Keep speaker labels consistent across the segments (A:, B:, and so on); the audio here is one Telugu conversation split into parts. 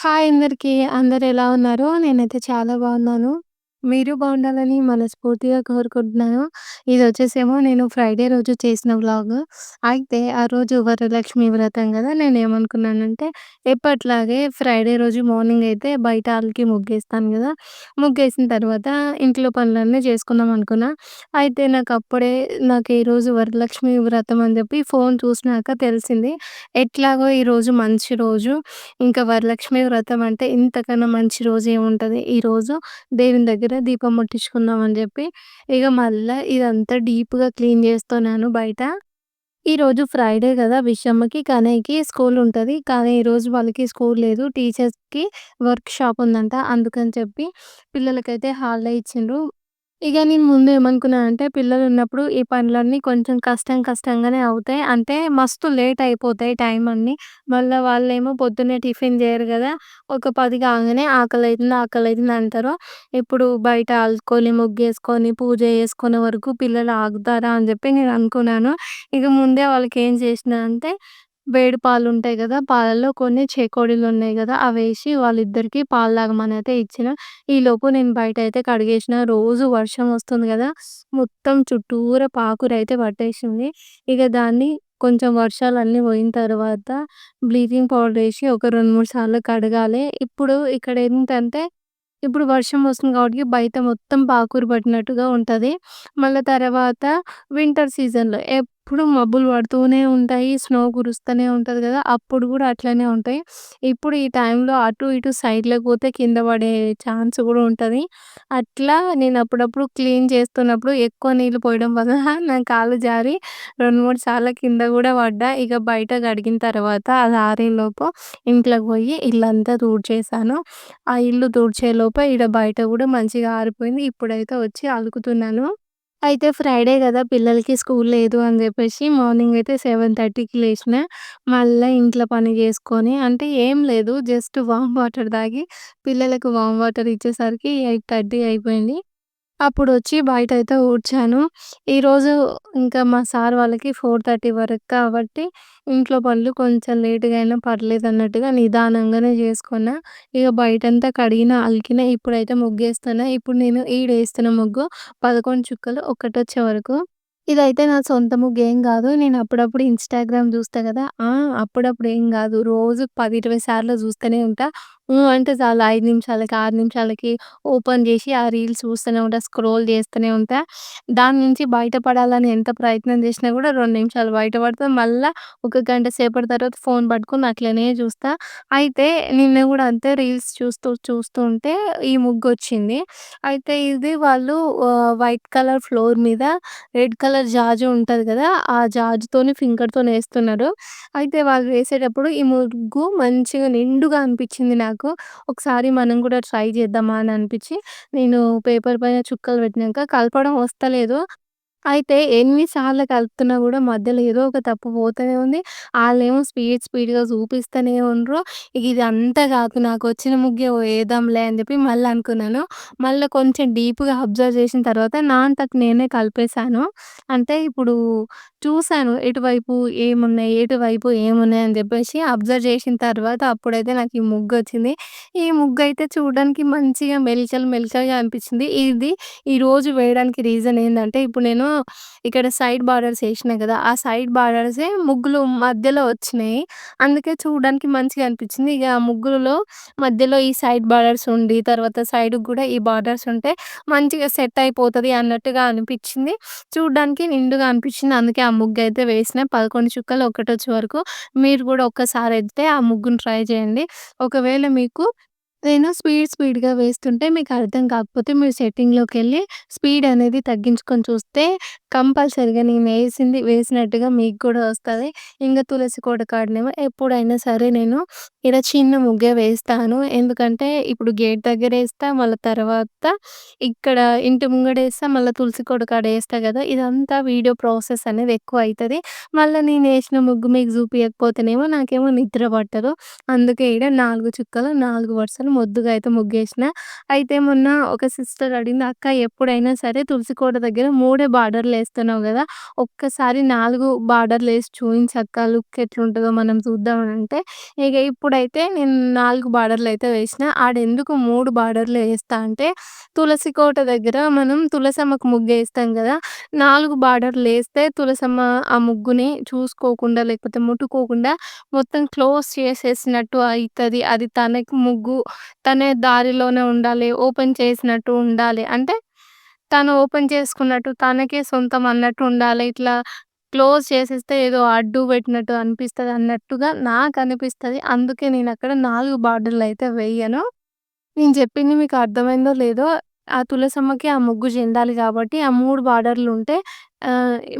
A: హాయ్ అందరికి. అందరు ఎలా ఉన్నారు? నేనైతే చాలా బాగున్నాను. మీరు బాగుండాలని మనస్ఫూర్తిగా కోరుకుంటున్నాను. ఇదొచ్చేసేమో నేను ఫ్రైడే రోజు చేసిన వ్లాగ్. అయితే ఆ రోజు వరలక్ష్మి వ్రతం గదా! నేనేమనుకున్నానంటే ఎప్పట్లాగే ఫ్రైడే రోజు మార్నింగ్ అయితే బయట ఆళ్ళకి ముగ్గేస్తాను గదా! ముగ్గేసిన తర్వాత ఇంట్లో పనులన్నీ చేసుకుందాం అనుకున్నా. అయితే నాకప్పుడే నాకు ఈరోజు వరలక్ష్మి వ్రతం అని చెప్పి ఫోన్ చూసినాక తెలిసింది. ఎట్లాగో ఈరోజు మంచి రోజు. ఇంకా వరలక్ష్మి వ్రతం అంటే ఇంతకన్నా మంచి రోజు ఏముంటది. ఈరోజు దేవుని దగ్గర దీపం ముట్టించుకుందాం అని చెప్పి ఇగ మళ్ళా ఇదంతా డీప్‌గా క్లీన్ చేస్తున్నాను బయట. ఈరోజు ఫ్రైడే కదా విషమ్మకి, కనయ్యకి స్కూల్ ఉంటది. కానీ ఈరోజు వాళ్ళకి స్కూల్ లేదు. టీచర్స్‌కి వర్క్ షాప్ ఉందంట. అందుకని చెప్పి పిల్లలకైతే హాలిడే ఇచ్చిండ్రు. ఇక నేను ముందు పిల్లలు పిల్లలున్నప్పుడు ఈ పనులన్నీ కొంచెం కష్టం కష్టంగానే అవుతాయి. అంటే మస్తు లేట్ అయిపోతాయి టైం అన్నీ. మళ్ళా వాళ్ళేమో పొద్దున్నే టిఫిన్ చేయరు కదా ఒక 10 అవుతుంది ఆకలైతుంది, ఆకలైతుంది అంటారు. ఇప్పుడు బయట అలుకొని, ముగ్గేసుకొని, పూజ చేసుకునే వరకు పిల్లలు ఆగుతారా అని చెప్పి నేను అనుకున్నాను. ఇక ముందే వాళ్ళకేం చేసినా అంటే వేడి పాలు ఉంటాయి కదా పాలల్లో కొన్ని చేకోడీలున్నాయి గదా! అవేసి వాళ్ళిద్దరికీ పాలు తాగమనైతే ఇచ్చిన. ఈలోపు నేను బయటైతే కడిగేసిన. రోజు వర్షం వస్తుంది కదా మొత్తం చుట్టూరా పాకురైతే పట్టేసింది. ఇక దాన్ని కొంచెం వర్షాలన్నీ పోయిన తర్వాత బ్లీచింగ్ పౌడర్ ఏసి ఒక 2, 3 సార్లు కడగాలి. ఇప్పుడు ఇక్కడ ఏంటంటే ఇప్పుడు వర్షం వస్తుంది కాబట్టి బయట మొత్తం పాకురు పట్టినట్టుగా ఉంటుంది మళ్ళా తర్వాత వింటర్ సీజన్‌లో ఎప్పుడు మబ్బులు పడుతూనే ఉంటాయి. స్నో కురుస్తూనే ఉంటది కదా అప్పుడు కూడా అట్లనే ఉంటాయి. ఇప్పుడు ఈ టైంలో అటు ఇటు సైడ్‌లకి పోతే కింద పడే ఛాన్స్ కూడా ఉంటది. అట్లా నేను అప్పుడప్పుడు క్లీన్ చేస్తున్నప్పుడు ఎక్కువ నీళ్ళు పోయడం వల్ల నా కాలు జారి 2, 3 సార్లు కింద కూడా పడ్డా. ఇక బయట కడిగిన తర్వాత అది ఆరేలోపు ఇంట్లోకి పోయి ఇల్లంతా తుడిచేసాను. ఆ ఇల్లు తుడిచేలోపే ఈడ బయట కూడా మంచిగా ఆరిపోయింది. ఇప్పుడైతే వచ్చి అలుకుతున్నాను. అయితే ఫ్రైడే కదా పిల్లలకి స్కూల్ లేదు అని చెప్పేసి మార్నింగ్ అయితే 7:30కి లేషిన. మళ్ళా ఇంట్లో పని చేసుకొని అంటే ఏం లేదు జస్ట్ వామ్ వాటర్ తాగి పిల్లలకు వామ్ వాటర్ ఇచ్చేసరికి 8:30 అయిపోయింది. అప్పుడు వచ్చి బయట అయితే ఊడ్చాను. ఈరోజు ఇంకా మా సార్ వాళ్ళకి 4:30 వరకు కాబట్టి ఇంట్లో పనులు కొంచెం లేట్‌గా అయినా పర్లేదు అన్నట్టుగా నిదానంగానే జేసుకున్నా. ఇక బయటంతా కడిగిన, అలికిన. ఇప్పుడైతే ముగ్గేస్తున్నా. ఇప్పుడు నేను ఈడేస్తున్న ముగ్గు 11 చుక్కలు ఒక్కటొచ్చే వరకు. ఇదైతే నా సొంత ముగ్గేం కాదు నేను అప్పుడప్పుడు ఇన్‌స్టాగ్రామ్ జూస్తా కదా ఆ! అప్పుడప్పుడు ఏం కాదు రోజు 10, 20 సార్లు చూస్తూనే ఉంటా. హ్మ్. అంటే చాలా 5 నిమిషాలకి, 6 నిమిషాలకి ఓపెన్ జేసి ఆ రీల్స్ చూస్తూనే ఉంటా. స్క్రోల్ చేస్తూనే ఉంటా. దాని నుంచి బయటపడాలని ఎంత ప్రయత్నం చేసినా గూడా 2 నిమిషాలు బయటపడతా. మళ్ళా ఒక గంట సేపటి తర్వాత ఫోన్ పట్టుకొని అట్లనే చూస్తా. అయితే నిన్న గూడా అంతే రీల్స్ చూస్తూ చూస్తూ ఉంటే ఈ ముగ్గొచ్చింది. అయితే ఇది వాళ్ళు ఆహ్, వైట్ కలర్ ఫ్లోర్ మీద రెడ్ కలర్ జాజు ఉంటది గదా! ఆ జాజుతోని ఫింగర్‌తోని వేస్తున్నారు అయితే వాళ్ళు వేసేటప్పుడు ఈ ముగ్గు మంచిగా నిండుగా అనిపించింది నాకు. ఒకసారి మనం కూడా ట్రై చేద్దామా అని అనిపించి నేను పేపర్ పైన చుక్కలు పెట్టినాక కలపడం వస్తలేదు. అయితే ఎన్ని సార్లు కలుపుతున్నా గూడా మధ్యలో ఏదో ఒక తప్పు పోతూనే ఉంది. ఆళ్ళేమో స్పీడ్ స్పీడ్‌గా చూపిస్తూనే ఉండ్రు. ఇగ ఇదంతా నాకు నాకొచ్చిన ముగ్గే వేద్దాంలే అని చెప్పి మళ్ళీ అనుకున్నాను. మళ్ళీ కొంచెం డీప్‌గా అబ్జర్వ్ చేసిన తర్వాత నా అంతట నేనే కలిపేసాను. అంటే ఇప్పుడు చూసాను ఎటువైపు ఏమున్నాయి, ఎటువైపు ఏమున్నాయి అని చెప్పేసి అబ్జర్వ్ చేసిన తర్వాత అప్పుడైతే నాకు ఈ ముగ్గొచ్చింది. ఈ ముగ్గయితే చూడడానికి మంచిగా మెలికలు మెలికలుగా అనిపించింది ఇది ఈరోజు వేయడానికి రీజన్ ఏందంటే ఇప్పుడు నేను ఇక్కడ సైడ్ బార్డర్స్ వేసినాయి కదా ఆ సైడ్ బార్డర్సే ముగ్గులు మధ్యలో వచ్చినాయి. అందుకే చూడడానికి మంచిగా అనిపించింది ఇక ఆ ముగ్గులలో మధ్యలో ఈ సైడ్ బార్డర్స్ ఉండి తర్వాత సైడ్‌కి కూడా ఈ బార్డర్స్ ఉంటే మంచిగా సెట్ అయిపోతుంది అన్నట్టుగా అనిపించింది చూడడానికి నిండుగా అనిపించింది అందుకే ఆ ముగ్గు అయితే వేసిన 11 చుక్కలు ఒకటొచ్చే వరకు. మీరు కూడా ఒక్కసారి అయితే ఆ ముగ్గుని ట్రై చేయండి. ఒకవేళ మీకు నేను స్పీడ్ స్పీడ్‌గా వేస్తుంటే మీకు అర్థం కాకపోతే మీరు సెట్టింగ్‌లోకెళ్ళి స్పీడ్ అనేది తగ్గించుకొని చూస్తే కంపల్సరీగా నేనేసింది వేసినట్టుగా మీకు కూడా వస్తది. ఇంగ తులసి కోట కాడనేమో ఎప్పుడైనా సరే నేను ఈడ చిన్న ముగ్గే వేస్తాను. ఎందుకంటే ఇప్పుడు గేట్ దగ్గరేస్తా, మళ్ళా తర్వాత ఇక్కడ ఇంటి ముంగడేస్తా, మళ్ళా తులసి కోట కాడ ఏస్తా కదా ఇదంతా వీడియో ప్రాసెస్ అనేది ఎక్కువైతది. మళ్ళా నేనేసిన ముగ్గు మీకు జూపియకపోతేనేమో నాకేమో నిద్ర పట్టదు. అందుకే ఈడ 4 చుక్కలు, 4 వరుసలు చేసుకొని ముద్దుగా అయితే ముగ్గేసిన. అయితే మొన్న ఒక సిస్టర్ అడిగింది, "అక్క ఎప్పుడైనా సరే తులసి కోట దగ్గర మూడే బార్డర్లు వేస్తున్నావు కదా ఒక్కసారి నాలుగు బార్డర్లు వేసి చూపించక్క లుక్ ఎట్లుంటుందో మనం చూద్దామని అంటే ఇక ఇప్పుడైతే నేను నాలుగు బార్డర్లు అయితే వేసిన. ఆడెందుకు మూడు బార్డర్‌లు వేస్తా అంటే, తులసి కోట దగ్గర మనం తులసమ్మకు ముగ్గు వేస్తాం కదా నాలుగు బార్డర్లు వేస్తే తులసమ్మ ఆ ముగ్గుని చూసుకోకుండా, లేకపోతే ముట్టుకోకుండా మొత్తం క్లోజ్ చేసేసినట్టు అవుతుంది అది తనకి ముగ్గు తనే దారిలోనే ఉండాలి. ఓపెన్ చేసినట్టు ఉండాలి. అంటే తను ఓపెన్ చేసుకున్నట్టు, తనకే సొంతం అన్నట్టు ఉండాలి. ఇట్లా క్లోజ్ చేసేస్తే ఏదో అడ్డు పెట్టినట్టు అనిపిస్తుంది అన్నట్టుగా నాకు అనిపిస్తుంది అందుకే నేను అక్కడ నాలుగు బార్డర్లు అయితే వేయను నేను చెప్పింది మీకు అర్థమైందో లేదో, ఆ తులసమ్మకి ఆ ముగ్గు చెందాలి కాబట్టి, ఆ మూడు బార్డర్లు ఉంటే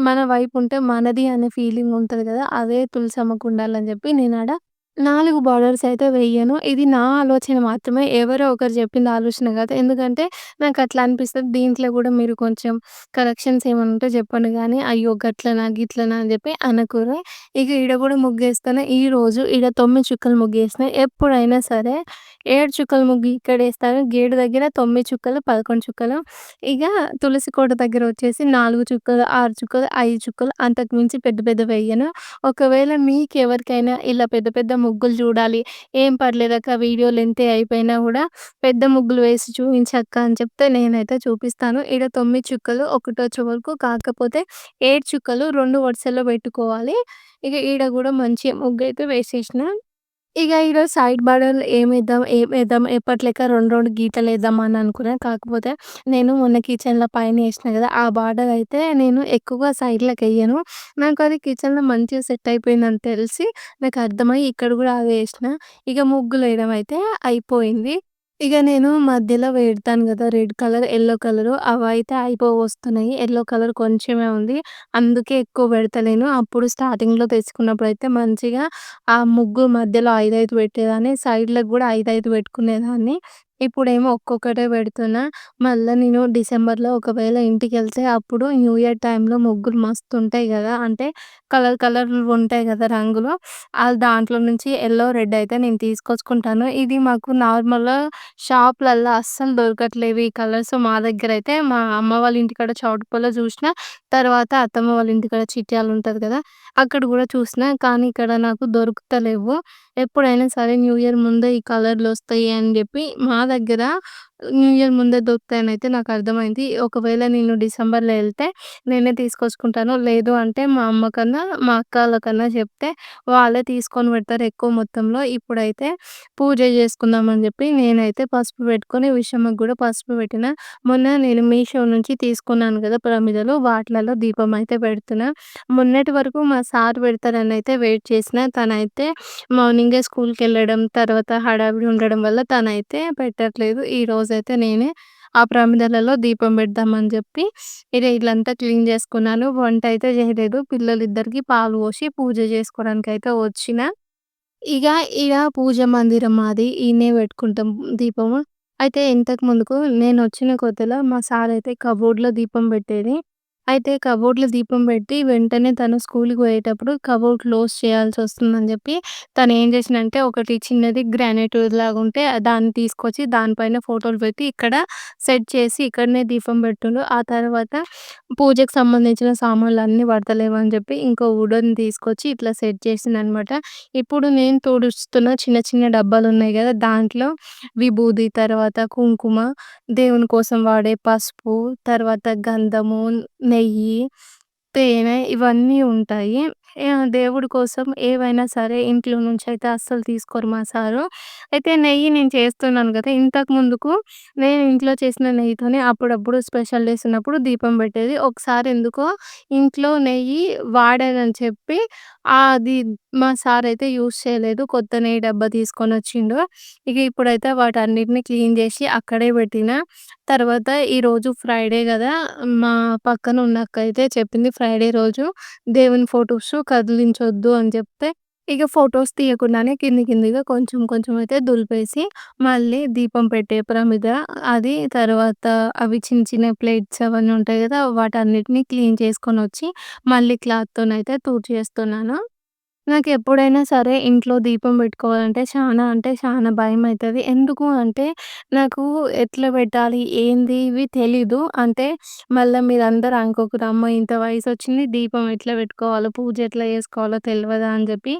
A: మన వైపు ఉంటే మనది అనే ఫీలింగ్ ఉంటుంది కదా అదే తులసమ్మకు ఉండాలని చెప్పి నేను ఆడ నాలుగు బార్డర్స్ అయితే వెయ్యను. ఇది నా ఆలోచన మాత్రమే. ఎవరో ఒకరు చెప్పింది ఆలోచన కాదు. ఎందుకంటే నాకట్లా అనిపిస్తది. దీంట్లో గూడా మీరు కొంచెం కరెక్షన్స్ ఏమన్నా ఉంటే చెప్పండి గానీ, అయ్యో! గట్లనా, గిట్లనా అని జెప్పి అనకుర్రి. ఇక ఈడ గూడా ముగ్గేస్తాను. ఈరోజు ఈడ 9 చుక్కలు ముగ్గేసిన. ఎప్పుడైనా సరే 7 చుక్కల ముగ్గు ఇక్కడేస్తాను. గేటు దగ్గర 9 చుక్కలు, 11 చుక్కలు. ఇక తులసి కోట దగ్గర వచ్చేసి 4 చుక్కలు, 6 చుక్కలు, 5 చుక్కలు అంతకు మించి పెద్ద పెద్దవి వెయ్యను. ఒకవేళ మీకెవరికైనా ఇలా పెద్ద పెద్ద ముగ్గులు చూడాలి, ఏం పర్లేదక్క వీడియో లెంతే అయిపోయినా కూడా పెద్ద ముగ్గులు వేసి చూపించక్క అని చెప్తే నేనైతే చూపిస్తాను. ఈడ తొమ్మిది చుక్కలు ఒకటో చివరకు కాకపోతే ఏడు చుక్కలు రెండు వరుసల్లో పెట్టుకోవాలి. ఇక ఈడ కూడా మంచి ముగ్గయితే వేసేసిన. ఇక ఈరోజు సైడ్ బార్డర్‌లు ఏమేద్దాం, ఏమేద్దాం ఎప్పటి లెక్క 2, 2 గీతలేద్దాం అని అనుకున్నాను కాకపోతే నేను మొన్న కిచెన్‌లో పైన వేసిన కదా ఆ బార్డర్ అయితే నేను ఎక్కువగా వేయను. నాకు అది కిచెన్‌లో మంచిగా సెట్ అయిపోయిందని తెలిసి నాకు అర్థమై ఇక్కడ గూడా వేసిన. ఇక ముగ్గులు వేయడం అయితే అయిపోయింది. ఇక నేను మధ్యలో పెడతాను కదా రెడ్ కలర్, యెల్లో కలరు అవైతే అయిపోవస్తున్నాయి. యెల్లో కలర్ కొంచెమే ఉంది. అందుకే ఎక్కువ పెడతలేను. అప్పుడు స్టార్టింగ్‌లో తెచ్చుకున్నప్పుడైతే మంచిగా ఆ ముగ్గు మధ్యలో 5, 5 పెట్టేదాన్ని. సైడ్‌లకి గూడా 5, 5 పెట్టుకునేదాన్ని. ఇప్పుడేమో ఒక్కొక్కటే పెడుతున్నా. మళ్ళీ నేను డిసెంబర్‌లో ఒకవేళ ఇంటికెళ్తే అప్పుడు న్యూ ఇయర్ టైంలో ముగ్గులు మస్తు ఉంటాయి కదా అంటే కలర్ కలర్ ఉంటాయి కదా రంగులు. దాంట్లో నుంచి ఎల్లో రెడ్ అయితే నేను తీసుకొచ్చుకుంటాను. ఇది మాకు నార్మల్‌గా షాప్లల్లో అస్సలు దొరకట్లేవు ఈ కలర్స్. మా దగ్గర అయితే మా అమ్మ వాళ్ళ ఇంటికాడ చౌటుప్పల్లో చూసిన. తర్వాత అత్తమ్మ వాళ్ళ ఇంటికాడ చిట్యాల ఉంటుంది కదా అక్కడ కూడా చూసిన. కానీ ఇక్కడ నాకు దొరుకుతలేవు. ఎప్పుడైనా సరే న్యూ ఇయర్ ముందే ఈ కలర్లు వస్తాయి అని చెప్పి మా దగ్గర న్యూ ఇయర్ ముందే దొరుకుతాయనైతే నాకు అర్థమైంది. ఒకవేళ నేను డిసెంబర్‌లో వెళ్తే నేనే తీసుకొచ్చుకుంటాను. లేదు అంటే మా అమ్మ కన్నా, మా కన్నా చెప్తే వాళ్ళే తీసుకొని పెడతారు ఎక్కువ మొత్తంలో. ఇప్పుడైతే పూజ చేసుకుందామని చెప్పి నేనైతే పసుపు పెట్టుకొని విషమ్మకి కూడా పసుపు పెట్టిన. మొన్న నేను మీషో నుంచి తీసుకున్నాను కదా ప్రమిదలు వాటిలలో దీపం అయితే పెడుతున్నా. మొన్నటి వరకు మా సార్ పెడతారని అయితే వెయిట్ చేసిన. తనైతే మార్నింగే స్కూల్కి వెళ్ళడం తర్వాత హడావిడి ఉండడం వల్ల తనైతే పెట్టట్లేదు. ఈరోజు అయితే నేనే ఆ ప్రమిదలలో దీపం పెడదామని చెప్పి ఇగ ఇల్లంతా క్లీన్ చేసుకున్నాను. వంట అయితే చేయలేదు పిల్లలు ఇద్దరికి పాలు పోసి పూజ చేసుకోవడానికి అయితే వచ్చిన. ఇగ ఇక పూజ మందిరం మాది. ఈయనే పెట్టుకుంటాం దీపము. అయితే ఇంతకు ముందుకు నేను వచ్చిన కొత్తలో మా సార్ అయితే కబోర్డ్‌లో దీపం పెట్టేది. అయితే కబోర్డ్‌లో దీపం పెట్టి వెంటనే తను స్కూల్కి పోయేటప్పుడు కబోర్డ్ క్లోజ్ చేయాల్సొస్తుందని జెప్పి తనేం జేసిండంటే ఒకటి చిన్నది గ్రానైట్‌లాగా ఉంటే దాన్ని తీసుకొచ్చి దానిపైన ఫోటోలు పెట్టి ఇక్కడ సెట్ చేసి ఇక్కడనే దీపం పెట్టిండు ఆ తర్వాత పూజకు సంబంధించిన సామాన్లన్నీ పడతలేవని జెప్పి ఇంకో వుడెన్ తీసుకొచ్చి ఇట్లా సెట్ చేసిండనమాట. ఇప్పుడు నేను తుడుస్తున్న చిన్న చిన్న డబ్బాలున్నాయి గదా! దాంట్లో విభూది, తర్వాత కుంకుమ, దేవుని కోసం వాడే పసుపు, తర్వాత గంధము, నెయ్యి, తేనె ఇవన్నీ ఉంటాయి. దేవుడి కోసం ఏవైనా సరే ఇంట్లో నుంచి అయితే అస్సలు తీసుకోరు మా సారు. అయితే నెయ్యి నేను చేస్తున్నాను కదా ఇంతకు ముందుకు నేను ఇంట్లో చేసిన నెయ్యితోనే అప్పుడప్పుడు స్పెషల్ డేస్ ఉన్నప్పుడు దీపం పెట్టేది. ఒకసారి ఎందుకో ఇంట్లో నెయ్యి వాడానని చెప్పి అది మా సారయితే యూజ్ చేయలేదు. కొత్త నెయ్యి డబ్బా తీసుకొని వచ్చిండు. ఇక ఇప్పుడైతే వాటన్నిటిని క్లీన్ చేసి అక్కడే పెట్టిన. తర్వాత ఈరోజు ఫ్రైడే కదా మా పక్కన ఉన్న అక్క అయితే చెప్పింది ఫ్రైడే రోజు దేవుని ఫోటోస్ కదిలించొద్దు అని చెప్తే, ఇక ఫొటోస్ తీయకుండానే కింది కిందిగా కొంచెం కొంచెం అయితే దులిపేసి మళ్ళీ దీపం పెట్టే ప్రమిద అది తర్వాత అవి చిన్న చిన్న ప్లేట్స్ అవన్నీ ఉంటాయి కదా వాటన్నిటిని క్లీన్ చేసుకొని వచ్చి మళ్ళీ క్లాత్‌తోనైతే తుడిచేస్తున్నాను. నాకెప్పుడైనా సరే ఇంట్లో దీపం పెట్టుకోవాలంటే చానా అంటే చానా భయమైతది. ఎందుకు అంటే నాకు ఎట్లా పెట్టాలి? ఏంది? ఇవి తెలీదు. అంటే మళ్ళా మీరందరూ అనుకోకుర్రి అమ్మో! ఇంత వయసొచ్చింది దీపం ఎట్లా పెట్టుకోవాలో, పూజ ఎట్లా చేసుకోవాలో తెలవదా అని చెప్పి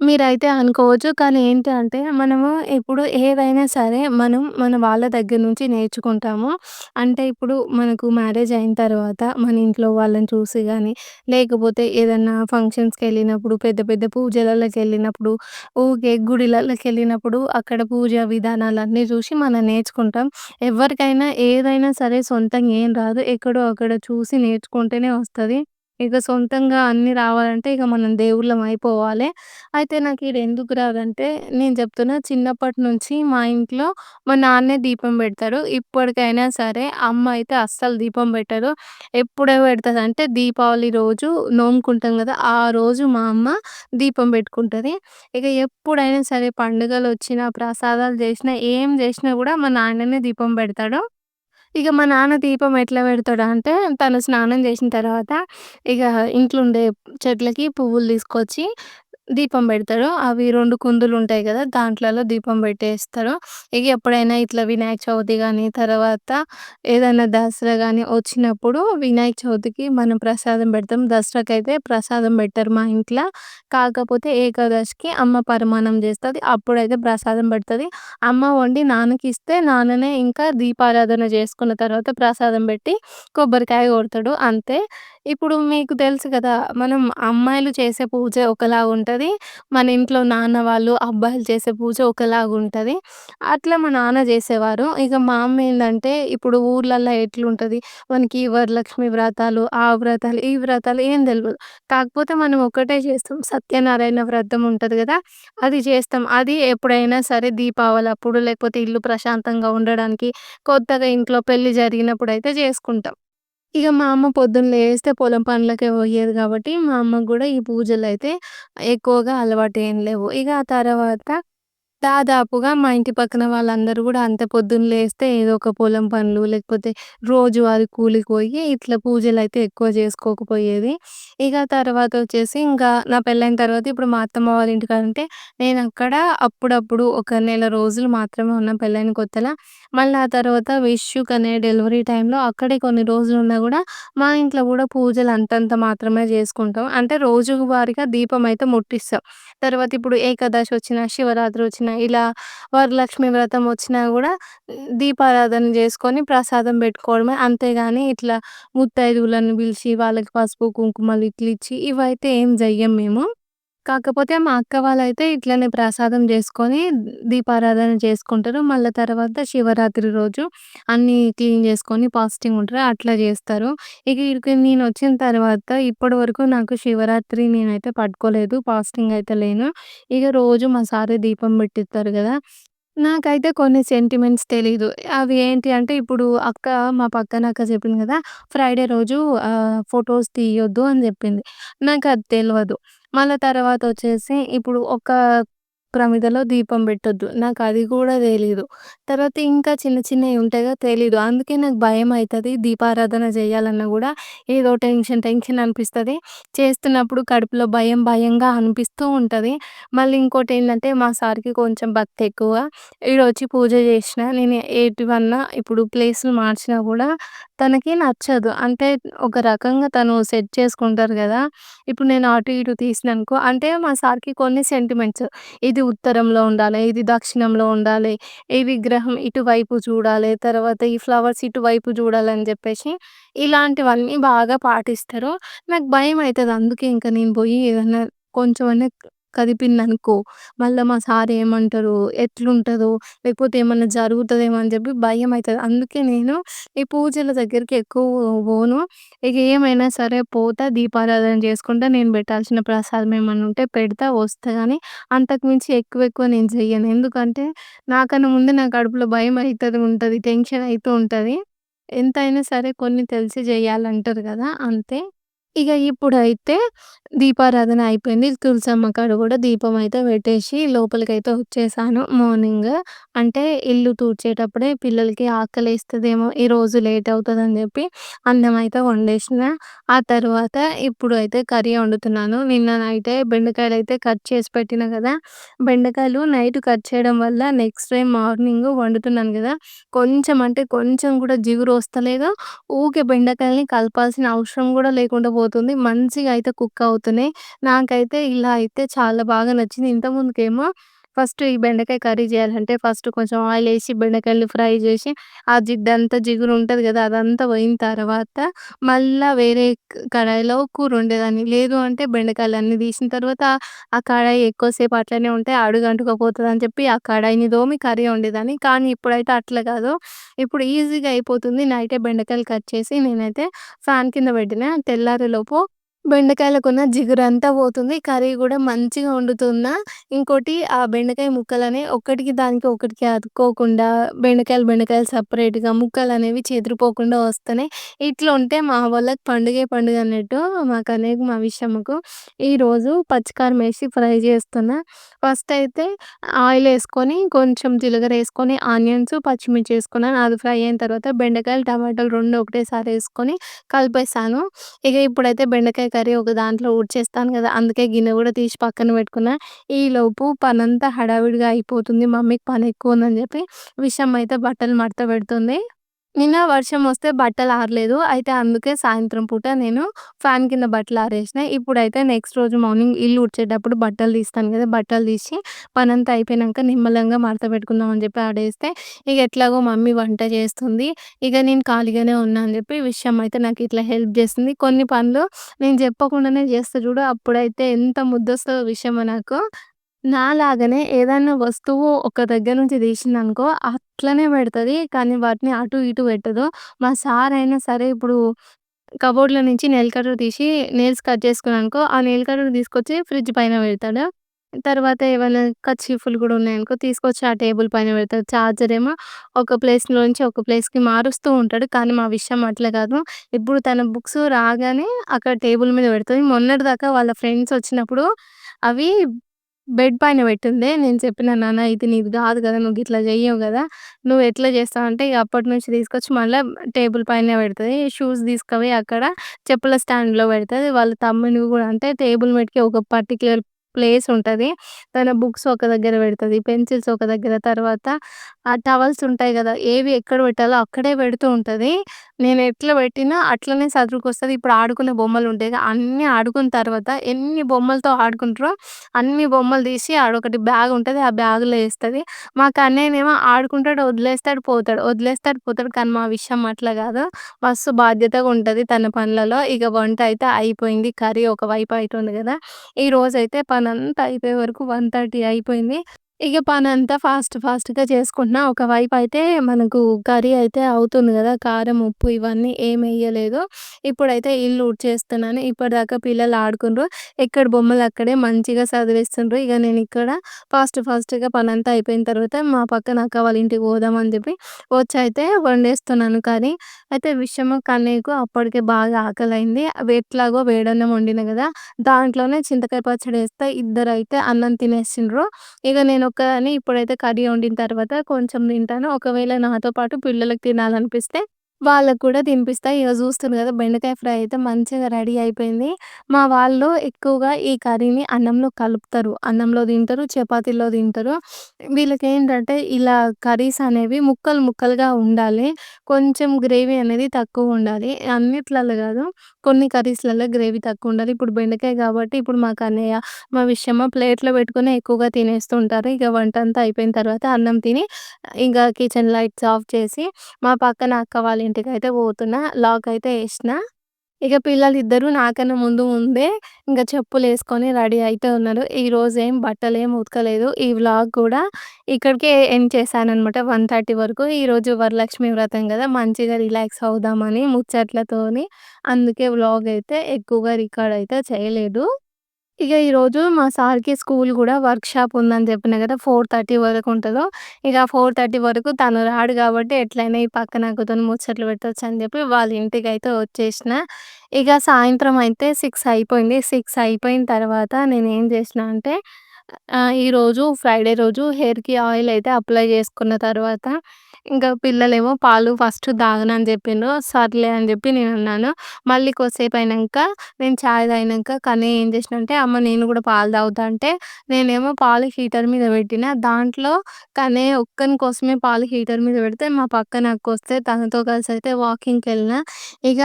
A: మీరైతే అనుకోవచ్చు. కానీ ఏంటి అంటే మనము ఇప్పుడు ఏదైనా సరే మనం మన వాళ్ళ దగ్గర నుంచి నేర్చుకుంటాము. అంటే ఇప్పుడు మనకు మ్యారేజ్ అయిన తర్వాత మన ఇంట్లో వాళ్ళని చూసి గాని, లేకపోతే ఏదన్నా ఫంక్షన్స్‌కెళ్ళినప్పుడు, పెద్ద పెద్ద పూజలల్లకెళ్ళినప్పుడు, ఊకే గుడిలల్లకెళ్ళినప్పుడు అక్కడ పూజా విధానాలన్నీ చూసి మనం నేర్చుకుంటాం. ఎవరికైనా ఏదైనా సరే సొంతంగా ఏం రాదు. ఎక్కడో అక్కడ చూసి నేర్చుకుంటేనే వస్తది. ఇక సొంతంగా అన్నీ రావాలంటే ఇక మనం దేవుళ్ళం అయిపోవాలి అయితే నాకు ఈడ ఎందుకు రాదంటే నేను చెప్తున్నా చిన్నప్పటి నుంచి మా ఇంట్లో మా నాన్నే దీపం పెడతారు. ఇప్పటికైనా సరే అమ్మ అయితే అస్సలు దీపం పెట్టరు ఎప్పుడు పెడతదంటే దీపావళి రోజు నోముకుంటాం కదా! ఆ రోజు మా అమ్మ దీపం పెట్టుకుంటది. ఇక ఎప్పుడైనా సరే పండుగలొచ్చినా, ప్రసాదాలు చేసినా, ఏం చేసినా కూడా మా నాన్ననే దీపం పెడతాడు. ఇక మా నాన్న దీపం ఎట్లా పెడతాడంటే తను స్నానం చేసిన తర్వాత ఇక ఇంట్లో ఉండే చెట్లకి పువ్వులు తీసుకొచ్చి దీపం పెడతారు అవి 2 కుందులుంటాయి గదా! దాంట్లలో దీపం పెట్టేస్తారు. ఇగ ఎప్పుడైనా ఇట్లా వినాయక చవితి గానీ, తర్వాత ఏదైనా దసరా గానీ వచ్చినప్పుడు వినాయక చవితికి మనం ప్రసాదం పెడతాం. దసరాకైతే ప్రసాదం పెట్టరు మా ఇంట్ల. కాకపోతే ఏకాదశికి అమ్మ పరమాన్నం చేస్తుంది అప్పుడైతే ప్రసాదం పెడతది. అమ్మ వండి నాన్నకిస్తే నాన్ననే ఇంకా దీపారాధన చేసుకున్న తర్వాత ప్రసాదం పెట్టి కొబ్బరికాయ కొడతాడు అంతే. ఇప్పుడు మీకు తెలుసు కదా! మనం అమ్మాయిలు చేసే పూజ ఒకలాగుంటది. మన ఇంట్లో నాన్న వాళ్ళు, అబ్బాయిలు చేసే పూజ ఒకలాగుంటది. అట్లా మా నాన్న చేసేవారు. ఇక మా అమ్మ ఏందంటే ఇప్పుడు ఊర్లల్ల ఎట్లుంటది మనకి వరలక్ష్మి వ్రతాలు, ఆ వ్రతాలు, ఈ వ్రతాలు ఏం తెలవదు. కాకపోతే మనం ఒకటే చేస్తాం. సత్యనారాయణ వ్రతం ఉంటది కదా అది చేస్తాం. అది ఎప్పుడైనా సరే దీపావళప్పుడు లేకపోతే ఇల్లు ప్రశాంతంగా ఉండడానికి, కొత్తగా ఇంట్లో పెళ్ళి జరిగినప్పుడైతే చేసుకుంటాం. ఇక మా అమ్మ పొద్దున్న లేస్తే పొలం పనులకే పోయేది కాబట్టి మా అమ్మకు కూడా ఈ పూజలు అయితే ఎక్కువగా అలవాటు ఏం లేవు. ఇక ఆ తర్వాత దాదాపుగా మా ఇంటి పక్కన వాళ్ళందరూ గూడా అంత పొద్దున్న లేస్తే ఏదో ఒక పొలం పనులు, లేకపోతే రోజువారీ కూలికి పోయి ఇట్లా పూజలైతే ఎక్కువ చేసుకోకపోయేది. తర్వాత వచ్చేసి ఇంకా నా పెళ్ళైన తర్వాత ఇప్పుడు మా అత్తమ్మ వాళ్ళ ఇంటికాడంటే నేనక్కడ అప్పుడప్పుడు ఒక నెల రోజులు మాత్రమే ఉన్నా పెళ్ళైన కొత్తల. మళ్ళీ ఆ తర్వాత విషుకనే డెలివరీ టైంలో అక్కడే కొన్ని రోజులున్నా గూడా మా ఇంట్లో గూడా పూజలు అంతంత మాత్రమే చేసుకుంటాం. అంటే రోజువారీగా దీపం అయితే ముట్టిస్తాం. తర్వాత ఇప్పుడు ఏకాదశి వచ్చినా, శివరాత్రి వచ్చిన ఇలా వరలక్ష్మి వ్రతం వచ్చినా కూడా దీపారాధన చేసుకొని ప్రసాదం పెట్టుకోవడమే. అంతేగాని ఇట్లా ముత్తైదువులను పిలిచి వాళ్ళకి పసుపు, కుంకుమలు ఇట్లిచ్చి ఇవైతే ఏం చెయ్యం మేము. కాకపోతే మా అక్క వాళ్ళైతే ఇట్లనే ప్రసాదం చేసుకొని దీపారాధన చేసుకుంటారు. మళ్ళా తర్వాత శివరాత్రి రోజు అన్నీ క్లీన్ చేసుకొని ఫాస్టింగ్ ఉంటారు. అట్లా చేస్తారు. ఇక ఈడికి నేనొచ్చిన తర్వాత ఇప్పటి వరకు నాకు శివరాత్రి నేనైతే పట్టుకోలేదు. ఫాస్టింగ్ అయితే లేను. ఇక రోజు మా సారే దీపం పెట్టిస్తారు కదా నాకైతే కొన్ని సెంటిమెంట్స్ తెలీదు. అవి ఏంటి అంటే ఇప్పుడు అక్క మా పక్కన అక్క చెప్పింది కదా ఫ్రైడే రోజు ఫొటోస్ తీయొద్దు అని నాకు అది తెలవదు. మళ్ళా తర్వాతొచ్చేసి ఇప్పుడు ఒక ప్రమిదలో దీపం పెట్టొద్దు. నాకు అది కూడా తెలీదు. తర్వాత ఇంకా చిన్న చిన్నవి ఉంటాయి గదా! తెలీదు. అందుకే నాకు భయం అవుతుంది దీపారాధన చేయాలన్నా కూడా ఏదో టెన్షన్ టెన్షన్ అనిపిస్తుంది చేస్తున్నప్పుడు కడుపులో భయం భయంగా అనిపిస్తూ ఉంటుంది మళ్ళీ ఇంకోటి ఏంటంటే మా సార్‌కి కొంచెం భక్తి ఎక్కువ ఈడొచ్చి పూజ చేసిన నేను ఎటువన్నా ఇప్పుడు ప్లేసులు మార్చినా కూడా తనకి నచ్చదు. అంటే ఒక రకంగా తను సెట్ చేసుకుంటారు గదా! ఇప్పుడు నేను అటు ఇటు తీసిననుకో అంటే మా సార్‌కి కొన్ని సెంటిమెంట్స్. ఇది ఉత్తరంలో ఉండాలి, ఇది దక్షిణంలో ఉండాలి, ఈ విగ్రహం ఇటువైపు చూడాలి, తర్వాత ఈ ఫ్లవర్స్ ఇటువైపు చూడాలని చెప్పేసి ఇలాంటివన్నీ బాగా పాటిస్తారు. నాకు భయమైతది. అందుకే ఇంక నేను పోయి ఏదన్నా కొంచెమన్నా కదిపిందనుకో మళ్ళా మా సార్ ఏమంటారో, ఎట్లుంటదో, లేకపోతే ఏమన్నా జరుగుతుందేమో అని చెప్పి భయం అవుతుంది అందుకే నేను ఈ పూజల దగ్గరికి ఎక్కువ పోను. ఇక ఏమైనా సరే పోతా, దీపారాధన చేసుకుంటా, నేను పెట్టాల్సిన ప్రసాదం ఏమన్నా ఉంటే పెడతా, వస్తా కానీ అంతకుమించి ఎక్కువ ఎక్కువ నేను చెయ్యను. ఎందుకంటే నాకన్నా ముందు నా కడుపులో భయం అవుతుంది ఉంటుంది టెన్షన్ అవుతూ ఉంటుంది ఎంతైనా సరే కొన్ని తెలిసి చేయాలంటారు కదా అంతే. ఇక ఇప్పుడైతే దీపారాధన అయిపోయింది. తులసమ్మ కాడ కూడా దీపం అయితే పెట్టేసి లోపలికైతే వచ్చేసాను మార్నింగ్. అంటే ఇల్లు తూడ్చేటప్పుడే పిల్లలకి ఆకలేస్తదేమో, ఈరోజు లేట్ అవుతదని చెప్పి అన్నం అయితే వండేసిన. ఆ తర్వాత ఇప్పుడు అయితే కర్రీ వండుతున్నాను. నిన్న బెండకాయలు అయితే కట్ చేసి పెట్టిన కదా బెండకాయలు నైట్ కట్ చేయడం వల్ల నెక్స్ట్ డే మార్నింగ్ వండుతున్నాను కదా కొంచెం అంటే కొంచెం కూడా జిగురు వస్తలేదు. ఊకే బెండకాయలని కలపాల్సిన అవసరం కూడా లేకుండా పోతుంది. మంచిగా అయితే కుక్ అవుతున్నాయి. నాకైతే ఇలా అయితే చాలా బాగా నచ్చింది. ఇంతకుముందుకేమో ఫస్ట్ ఈ బెండకాయ కర్రీ చేయాలంటే ఫస్ట్ కొంచెం ఆయిల్ వేసి బెండకాయలు ఫ్రై చేసి ఆ జిడ్డంతా జిగురు ఉంటుంది కదా అదంతా పోయిన తర్వాత మళ్ళా వేరే కడాయిలో కూర వండేదాన్ని. లేదు అంటే బెండకాయలు అన్నీ తీసిన తర్వాత ఆ కడాయి ఎక్కువసేపు అట్లనే ఉంటే అడుగంటుకపోతుంది అని చెప్పి ఆ కడాయిని తోమి కర్రీ వండేదాన్ని. కానీ ఇప్పుడైతే అట్లా కాదు. ఇప్పుడు ఈజీగా అయిపోతుంది. నైటే బెండకాయలు కట్ చేసి నేనైతే ఫ్యాన్ కింద పెట్టిన తెల్లారేలోపు బెండకాయలకున్న జిగురంతా పోతుంది. కర్రీ కూడా మంచిగా వండుతున్నా. ఇంకోటి ఆ బెండకాయ ముక్కలనే ఒకటికి దానికి ఒకటికి అతుక్కోకుండా బెండకాయలు, బెండకాయలు ముక్కలు అనేవి చెదిరిపోకుండా వస్తున్నాయి. ఇట్లా ఉంటే మా వాళ్ళకి పండుగే పండుగ అన్నట్టు మా కన్నయ్యకి, మా విషమ్మకు ఈరోజు పచ్చికారమేసి ఫ్రై చేస్తున్నా ఫస్ట్ అయితే ఆయిల్ వేసుకొని కొంచెం జీలకర్రేసుకొని ఆనియన్స్, పచ్చిమిర్చి వేసుకున్నాను అది ఫ్రై అయిన తర్వాత బెండకాయలు, టమాటాలు రెండు ఒకటేసారి వేసుకొని కలిపేసాను. ఇక ఇప్పుడైతే బెండకాయ కర్రీ ఒక దాంట్లో ఊడ్చేస్తాను కదా అందుకే గిన్నె కూడా తీసి పక్కన పెట్టుకున్నా. ఈలోపు పనంతా హడావిడిగా అయిపోతుంది. మమ్మీకి పని ఎక్కువ ఉందని చెప్పి విషయమ్మ అయితే బట్టలు మడత పెడుతుంది. నిన్న వర్షం వస్తే బట్టలు ఆరలేదు. అయితే అందుకే సాయంత్రం పూట నేను ఫ్యాన్ కింద బట్టలు ఆరేసిన. ఇప్పుడైతే నెక్స్ట్ రోజు మార్నింగ్ ఇల్లు ఉడిచేటప్పుడు బట్టలు తీస్తాను కదా బట్టలు తీసి పనంతా అయిపోయినాక నిమ్మలంగా మడత పెట్టుకుందాం అని చెప్పి ఆడేస్తే ఇక ఎట్లాగో మమ్మీ వంట చేస్తుంది ఇక నేను ఖాళీగానే ఉన్నా అని చెప్పి విషయం అయితే నాకు ఇట్లా హెల్ప్ చేస్తుంది కొన్ని పనులు నేను చెప్పకుండానే చేస్తే చూడు అప్పుడైతే ఎంత ముద్దొస్తుందో విషయం నాకు. నాలాగనే ఏదైనా వస్తువు ఒక దగ్గర నుంచి తీసిందనుకో అట్లనే పెడతది. కానీ వాటిని అటు ఇటు పెట్టదు. మా సార్ అయినా సరే ఇప్పుడు కబోర్డ్‌లో నుంచి నెయిల్ కటర్ తీసి నెయిల్స్ కట్ చేసుకున్నాననుకో ఆ నెయిల్ కటర్ తీసుకొచ్చి ఫ్రిడ్జ్ పైన పెడతాడు. తర్వాత ఏమైనా కర్చీఫ్‌లు కూడా ఉన్నాయనుకో తీసుకొచ్చి ఆ టేబుల్ పైన పెడతాడు. చార్జర్ ఏమో ఒక ప్లేస్‌లో నుంచి ఒక ప్లేస్‌కి మారుస్తూ ఉంటాడు. కానీ మా విషయం అట్లా కాదు. ఇప్పుడు తన బుక్స్ రాగానే అక్కడ టేబుల్ మీద పెడుతుంది మొన్నటిదాకా వాళ్ళ ఫ్రెండ్స్ వచ్చినప్పుడు అవి బెడ్ పైన పెట్టుండే. నేను చెప్పిన నాన్న ఇది నీది గాదు గదా! నువ్వు గిట్లా చెయ్యవు గదా! నువ్వు ఎట్లా చేస్తావంటే ఇగ అప్పటినుంచి తీసుకొచ్చి మళ్ళా టేబుల్ పైనే పెడతది. షూస్ తీసుకపోయి అక్కడ చెప్పుల స్టాండ్‌లో పెడతది. వాళ్ళ తమ్మునివి గూడా అంటే టేబుల్ మీదకి ఒక పర్టిక్యులర్ ప్లేస్ ఉంటుంది తన బుక్స్ ఒక దగ్గర పెడతది. పెన్సిల్స్ ఒక దగ్గర తర్వాత ఆ టవల్స్ ఉంటాయి కదా ఏవి ఎక్కడ పెట్టాలో అక్కడే పెడుతూ ఉంటుంది నేను ఎట్లా పెట్టినా అట్లనే చదువుకొస్తుంది ఇప్పుడు ఆడుకునే బొమ్మలు ఉంటాయి అన్నీ ఆడుకున్న తర్వాత ఎన్ని బొమ్మలతో ఆడుకుంటారో అన్ని బొమ్మలు తీసి ఆడొకటి బ్యాగ్ ఉంటుంది ఆ బ్యాగ్‌లో వేస్తుంది మా కన్నయ్యనేమో ఆడుకుంటాడు, వదిలేస్తాడు, పోతాడు. వదిలేస్తాడు, పోతాడు. కానీ మా విషయం అట్లా కాదు మస్తు బాధ్యతగా ఉంటుంది తన పనులలో. ఇక వంట అయితే అయిపోయింది. కర్రీ ఒకవైపు ఈ రోజైతే పని పనంతా అయిపోయే వరకు 1:30 అయిపోయింది. ఇగ పనంతా ఫాస్ట్ ఫాస్ట్‌గా చేసుకుంటున్నా. ఒకవైపు అయితే మనకు కర్రీ అయితే అవుతుంది కదా కారం, ఉప్పు ఇవన్నీ ఏమెయ్యలేదు. ఇప్పుడైతే ఇల్లు ఊడ్చేస్తున్నాను. ఇప్పటిదాకా పిల్లలు ఆడుకుండ్రు. ఎక్కడ బొమ్మలు అక్కడే మంచిగా చదివేస్తుండ్రు ఇక నేను ఇక్కడ ఫాస్ట్ ఫాస్ట్‌గా పనంతా అయిపోయిన తర్వాత మా పక్కన అక్క వాళ్ళ ఇంటికి పోదాం అని వచ్చి అయితే వండేస్తున్నాను కర్రీ. అయితే విషయము కన్నయ్యకు అప్పటికే బాగా ఆకలైంది. అవి ఎట్లాగో వేడన్నం వండిన కదా దాంట్లోనే చింతకాయ పచ్చడి వేస్తే ఇద్దరైతే అన్నం తినేసిండ్రు. ఇక నేను ఒక్కదాన్ని ఇప్పుడైతే కర్రీ వండిన తర్వాత కొంచెం తింటాను. ఒకవేళ నాతో పాటు పిల్లలకు తినాలనిపిస్తే వాళ్ళకి కూడా తినిపిస్తా. ఇగ చూస్తుర్రు కదా బెండకాయ ఫ్రై అయితే మంచిగా రెడీ అయిపోయింది. మా వాళ్ళు ఎక్కువగా ఈ కర్రీని అన్నంలో కలుపుతారు. అన్నంలో తింటరు, చపాతీలో తింటరు. వీళ్ళకేంటంటే ఇలా కర్రీస్ అనేవి ముక్కలు ముక్కలుగా ఉండాలి. కొంచెం గ్రేవీ అనేది తక్కువుండాలి. అన్నిట్లలో కాదు కొన్ని కర్రీస్లలో గ్రేవీ తక్కువుండాలి. ఇప్పుడు బెండకాయ కాబట్టి ఇప్పుడు మా కన్నయ్య, మా విషయమ్మ ప్లేట్‌లో పెట్టుకొని ఎక్కువగా తినేస్తుంటారు ఇక వంట వంటంతా అయిపోయిన తర్వాత అన్నం తిని ఇంకా కిచెన్ లైట్స్ ఆఫ్ చేసి మా పక్కన అక్క వాళ్ళ ఇంటికైతే పోతున్నా. లాక్ అయితే వేసినా ఇక పిల్లలు ఇద్దరు నాకన్నా ముందు ముందే ఇంకా చెప్పులు వేసుకొని రెడీ అయితే ఉన్నారు. ఈరోజు ఏం బట్టలు ఏం ఉతకలేదు. ఈ వ్లాగ్ కూడా ఇక్కడికే ఎండ్ చేశాను అనమాట వన్ థర్టీ వరకు. ఈరోజు వరలక్ష్మి వ్రతం కదా మంచిగా రిలాక్స్ అవుదామని ముచ్చట్లతోని అందుకే వ్లాగ్ అయితే ఎక్కువగా రికార్డ్ అయితే చేయలేదు. ఇక ఈరోజు మా సార్‌కి స్కూల్ కూడా వర్క్ షాప్ ఉందని చెప్పిన కదా ఫోర్ థర్టీ వరకు ఉంటుందో ఇక ఫోర్ థర్టీ వరకు తను రాడు కాబట్టి ఎట్లయినా ఈ పక్కన అక్కతోని ముచ్చట్లు పెట్టవచ్చని చెప్పి వాళ్ళ ఇంటికి అయితే వచ్చేసిన. ఇక సాయంత్రం అయితే సిక్స్ అయిపోయింది. సిక్స్ అయిపోయిన తర్వాత నేను ఏం చేసిన అంటే ఈరోజు ఫ్రైడే రోజు హెయిర్‌కి ఆయిల్ అయితే అప్లై చేసుకున్న తర్వాత ఇంకా పిల్లలేమో పాలు ఫస్ట్ తాగనని చెప్పిండ్రు. సర్లే అని చెప్పి నేను అన్నాను. మళ్ళీ కొద్దిసేపు అయినాక నేను చాయ్ తాగినాక కానీ ఏం జేసిండంటే, "అమ్మ నేను కూడా పాలు తాగుతా" అంటే నేనేమో పాలు హీటర్ మీద పెట్టిన. దాంట్లో కానీ ఒక్కని కోసమే పాలు హీటర్ మీద పెడితే మా పక్కన అక్కొస్తే తనతో కలిసి అయితే వాకింగ్కి వెళ్ళిన. ఇక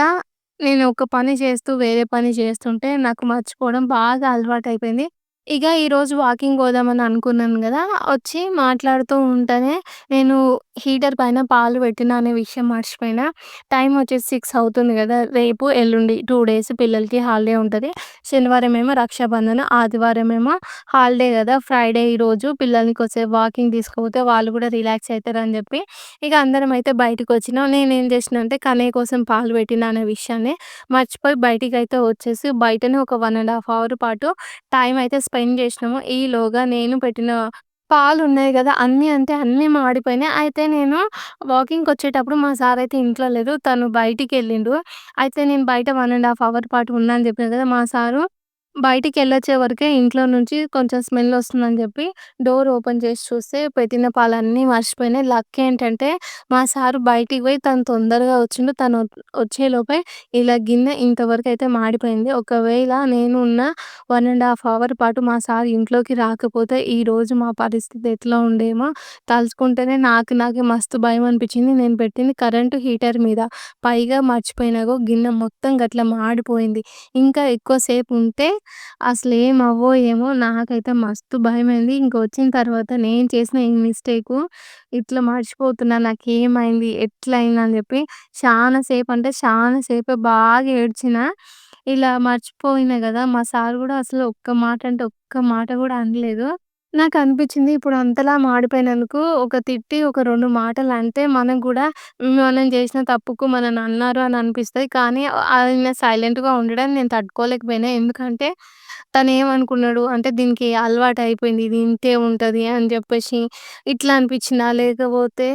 A: నేను ఒక పని చేస్తూ, వేరే పని చేస్తుంటే నాకు మర్చిపోవడం బాగా అలవాటయిపోయింది. ఇక ఈరోజు వాకింగ్ పోదామని అనుకున్నాను కదా వచ్చి మాట్లాడుతూ ఉంటేనే నేను హీటర్ పైన పాలు పెట్టినా అనే విషయం మర్చిపోయినా. టైం వచ్చేసి సిక్స్ అవుతుంది కదా రేపు, ఎల్లుండి టూ డేస్ పిల్లలకి హాలిడే ఉంటుంది శనివారం ఏమో రక్షాబంధన ఆదివారం ఏమో హాలిడే కదా ఫ్రైడే ఈరోజు పిల్లల్ని కొద్దిసేపు వాకింగ్ తీసుకపోతే వాళ్ళు కూడా రిలాక్స్ అవుతారని చెప్పి ఇక అందరం అయితే ఇగ అందరమయితే నేను నేనేం చేసిన అంటే కన్నయ్య కోసం పాలు పెట్టినా అనే విషయాన్ని మర్చిపోయి బయటికి అయితే వచ్చేసి బయటనే ఒక వన్ అండ్ హాఫ్ అవర్ పాటు టైం అయితే స్పెండ్ చేసినాము ఈలోగా నేను పెట్టిన పాలు ఉన్నాయి కదా అన్నీ అంటే అన్నీ మాడిపోయినాయి. అయితే నేను వాకింగ్కి వచ్చేటప్పుడు మా సార్ అయితే ఇంట్లో లేరు. తను బయటికి వెళ్ళిండు అయితే నేను బయట వన్ అండ్ హాఫ్ అవర్ పాటు ఉన్నా అని కదా మా సారు బయటికెళ్ళొచ్చే వరకే ఇంట్లో నుంచి కొంచెం స్మెల్ వస్తుందని చెప్పి డోర్ ఓపెన్ చేసి చూస్తే పెట్టిన పాలన్నీ మర్చిపోయినాయి. లక్ ఏంటంటే మా సారు బయటికి పోయి తను తొందరగా వచ్చిండు. తను వచ్చేలోపే ఇలా గిన్నె ఇంతవరకైతే మాడిపోయింది. ఒకవేళ నేను ఉన్న 1 ½ అవర్ పాటు మా సార్ ఇంట్లోకి రాకపోతే ఈరోజు మా పరిస్థితి ఎట్లా ఉండేమో తలుచుకుంటేనే నాకు నాకే మస్తు భయం అనిపించింది నేను పెట్టింది కరెంటు హీటర్ మీద. పైగా మర్చిపోయినాగో గిన్నె మొత్తం గట్ల మాడిపోయింది. ఇంకా ఎక్కువసేపు ఉంటే అసలు ఏం అవ్వో ఏమో నాకైతే మస్తు భయమైంది. ఇంక వచ్చిన తర్వాత నేను చేసిన ఈ మిస్టేకు ఇట్లా మర్చిపోతున్నా నాకేమైంది? ఎట్లా అని చెప్పి చానా సేపు అంటే చానా సేపే బాగా ఏడ్చినా. ఇలా మర్చిపోయినా కదా మా సార్ కూడా అసలు ఒక్క మాట అంటే ఒక్క మాట కూడా అనలేదు. నాకనిపించింది ఇప్పుడు అంతలా మాడిపోయినందుకు ఒక తిట్టి ఒక 2 మాటలంటే మనకు గూడా మనం చేసిన తప్పుకు మనల్ని అన్నారు అని అనిపిస్తది. కానీ ఆయన సైలెంట్‌గా ఉండడం నేను తట్టుకోలేకపోయినా. ఎందుకంటే తనేమనుకున్నాడు అంటే దీనికి అలవాటయిపోయింది. ఇది ఇంతే ఉంటది అని చెప్పేసి ఇట్లా అనిపించినా లేకపోతే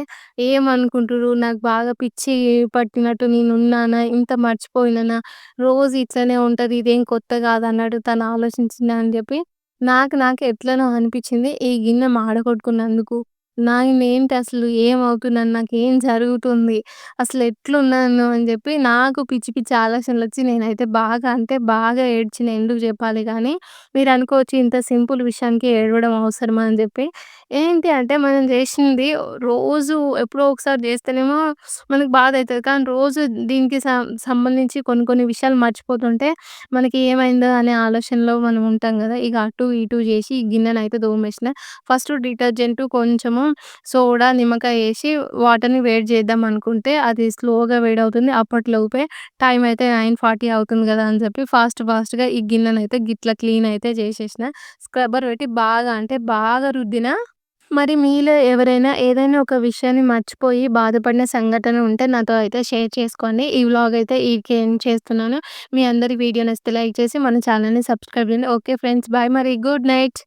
A: ఏమనుకుంటుర్రు? నాకు బాగా పిచ్చి పట్టినట్టు నేనున్నానా? ఇంత మర్చిపోయినానా? రోజు ఇట్లనే ఉంటది. ఇదేం కొత్త కాదన్నట్టు తను ఆలోచించిందా అని చెప్పి నాకు నాకు ఎట్లనో అనిపించింది. ఈ గిన్నె మాడగొట్టుకున్నందుకు. నేనేంటి అసలు ఏమవుతున్నాను? నాకేం జరుగుతుంది? అసలు ఎట్లున్నాను అని జెప్పి నాకు పిచ్చి పిచ్చి ఆలోచనలొచ్చి నేనైతే బాగా అంటే బాగా ఏడ్చిన ఎందుకు జెప్పాలి గానీ మీరనుకోవచ్చు ఇంత సింపుల్ విషయానికి ఏడవడం అవసరమా అని జెప్పి. ఏంటి అంటే మనం చేసింది రోజు ఎప్పుడో ఒకసారి జేస్తేనేమో మనకు బాధయితది. కానీ రోజు దీనికి సం సంబంధించి కొన్ని కొన్ని విషయాలు మర్చిపోతుంటే మనకి ఏమైందో అనే ఆలోచనలో మనం ఉంటాం గదా! ఇక అటు ఇటు చేసి ఈ గిన్నెనైతే తోమేసిన. ఫస్ట్ డిటర్జెంటు కొంచెము సోడా, నిమ్మకాయ వేసి వాటర్‌ని వేడి చేద్దాం అనుకుంటే అది స్లోగా వేడవుతుంది. అప్పట్లోపే టైం అయితే 9:40 అవుతుంది కదా అని చెప్పి ఫాస్ట్ ఫాస్ట్‌గా ఈ గిన్నెను అయితే గిట్లా క్లీన్ అయితే చేసేసిన స్క్రబ్బర్ పెట్టి బాగా అంటే బాగా రుద్దిన మరి మీలో ఎవరైనా ఏదైనా ఒక విషయాన్ని మర్చిపోయి బాధపడిన సంఘటన ఉంటే నాతో అయితే షేర్ చేసుకోండి. ఈ వ్లాగ్ అయితే ఈ ఏం చేస్తున్నాను. మీ అందరి వీడియో నచ్చితే లైక్ చేసి మన ఛానల్ని సబ్స్క్రైబ్ చేయండి. ఓకే ఫ్రెండ్స్ బాయ్ మరి. Good night.